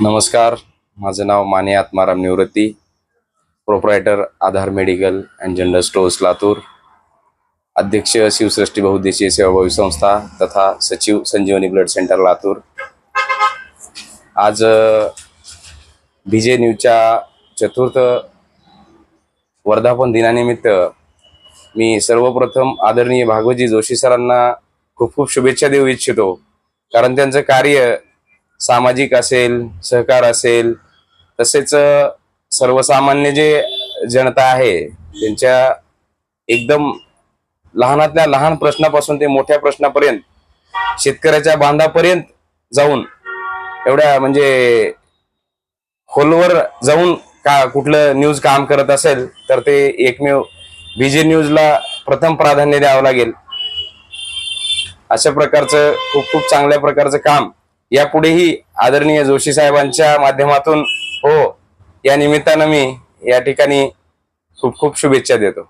नमस्कार माझं नाव Mane Atmaram Nivrutti proprietor Aadhaar medical and general stores Latur अध्यक्ष शिवसृष्टी बहुद्देशीय सेवाभावी संस्था तथा सचिव संजीवनी ब्लड सेंटर लातूर. आज विजय न्यूजच्या चतुर्थ वर्धापन दिनानिमित्त मी सर्वप्रथम आदरणीय भागवतजी जोशी सरांना खूप खूप शुभेच्छा देऊ इच्छितो कारण त्यांचं कार्य सामाजिक असेल सहकार असेल तसेच सर्वसामान्य जे जनता आहे त्यांच्या एकदम लहानातल्या लहान प्रश्नापासून ते मोठ्या प्रश्नापर्यंत शेतकऱ्याच्या बांधापर्यंत जाऊन एवढ्या म्हणजे खोलवर जाऊन का कुठलं न्यूज काम करत असेल तर ते एकमेव बीजे न्यूजला प्रथम प्राधान्य द्यावं लागेल. अशा प्रकारचं खूप खूप चांगल्या प्रकारचं काम यापुढेही आदरणीय जोशी साहेबांच्या माध्यमातून हो या निमित्तानं मी या ठिकाणी खूप खूप शुभेच्छा देतो.